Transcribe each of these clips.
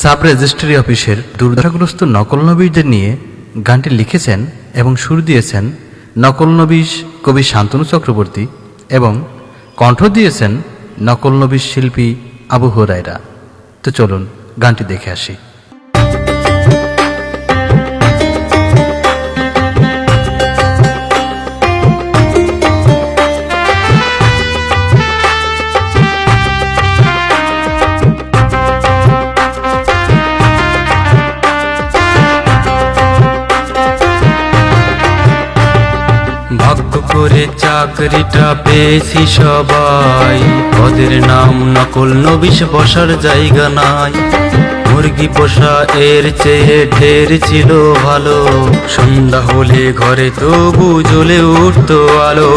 Sub registry অফিসের দুর্দশাগ্রস্ত নকল নবীদের নিয়ে গানটি লিখেছেন এবং সুর দিয়েছেন নকল নবীশ কবি শান্তনু চক্রবর্তী এবং কণ্ঠ দিয়েছেন নকল নবীশ শিল্পী আবু হরাইরা তো চলুন গানটি দেখে আসি। করে চাকরিটা পেয়েছি সবাই। ওদের নাম নকল নবিশ বসার জায়গা নাই। মুরগি পোষা এর চেয়ে ঢের ছিল ভালো। সন্ধ্যা হলে ঘরে তবু জ্বলে উঠতো আলো।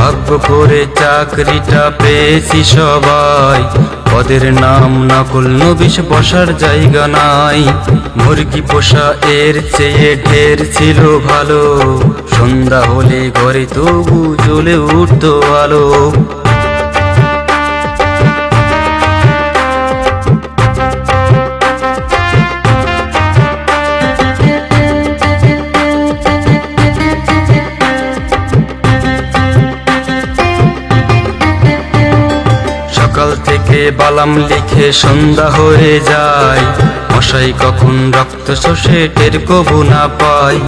ভাগ্য করে চাকরিটা পেয়েছি সবাই। পদের নাম নকল নবিশ বসার জায়গা নাই। মুরগি পোষা এর চেয়ে ঢের ছিল ভালো। সন্ধ্যা হলে ঘরে তবু জ্বলে উঠত আলো। সকাল বালাম লিখে সন্ধ্যা হয়ে যায়। মশাই কখন রক্ত শোষে টের কবু না পায়।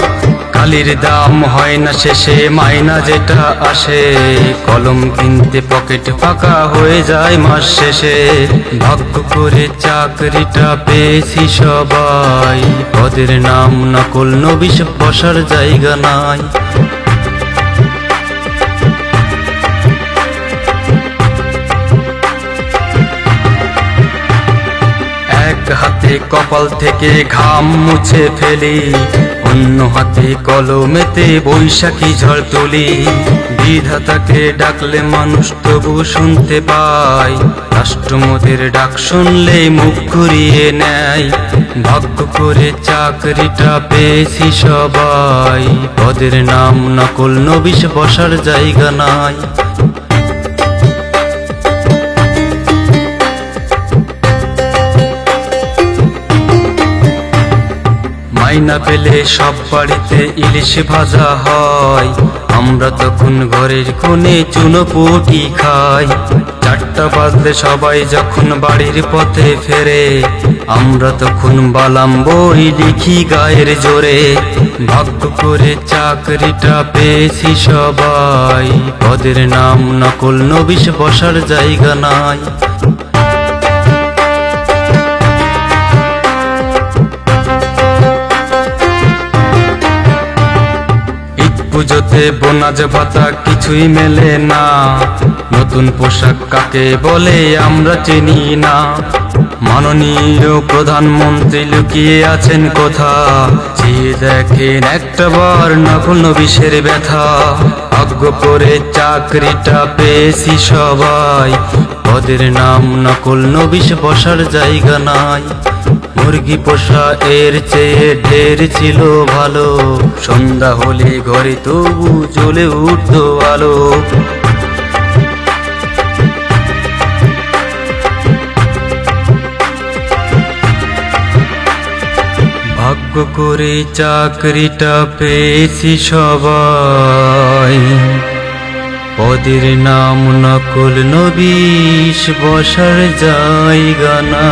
কালির দাম হয় না শেষে, মাইনা যেটা আসে। কলম কিনতে পকেট ফাঁকা হয়ে যায় মাস শেষে। ভাগ্য করে চাকরিটা পেয়েছি সবাই। পদের নাম নকল নবিশ বসার জায়গা নাই। কপাল থেকে ঘাম মুছে ফেলি, অন্য হাতে কলমেতে বৈশাখী ঝড় তুলি। বিধাতাকে ডাকলে মানুষ তবু শুনতে পায়, রাষ্ট্রমোদের ডাক শুনলে মুখ ঘুরিয়ে নেয়। ভাগ্য করে চাকরিটা পেয়েছি সবাই, পদের নাম নকল নবিশ বসার জায়গা নাই। মাইনা পেলে সব বাড়িতে ইলিশ ভাজা হয়। আমরা তখন ঘরের কোণে চুনো পুটি খাই। চারটা বাজলে সবাই যখন বাড়ির পথে ফেরে, আমরা তখন বালাম বই লিখি গায়ের জোরে। ভাগ্য করে চাকরিটা পেয়েছি সবাই। পদের নাম নকল নবিশ বসার জায়গা নাই। পুজোতে বোনাজ ভাতা কিছুই মেলে না। নতুন পোশাক কাকে বলে আমরা চিনি না। মাননীয় প্রধানমন্ত্রী লুকিয়ে আছেন কোথা চেয়ে দেখেন একটা বার নকল নবিশের ব্যথা। ভাগ্য করে চাকরিটা পেয়েছি সবাই। পদের নাম নকল নবিশ বসার জায়গা নাই। মুরগি পোষা এর চেয়ে ঢের ছিল ভালো। সন্ধ্যা হলে ঘরে তবু জ্বলে উঠতো আলো। করে চাকরিটা পেয়েছি সবাই। পদের নাম নকল নবিশ বসার জায়গা না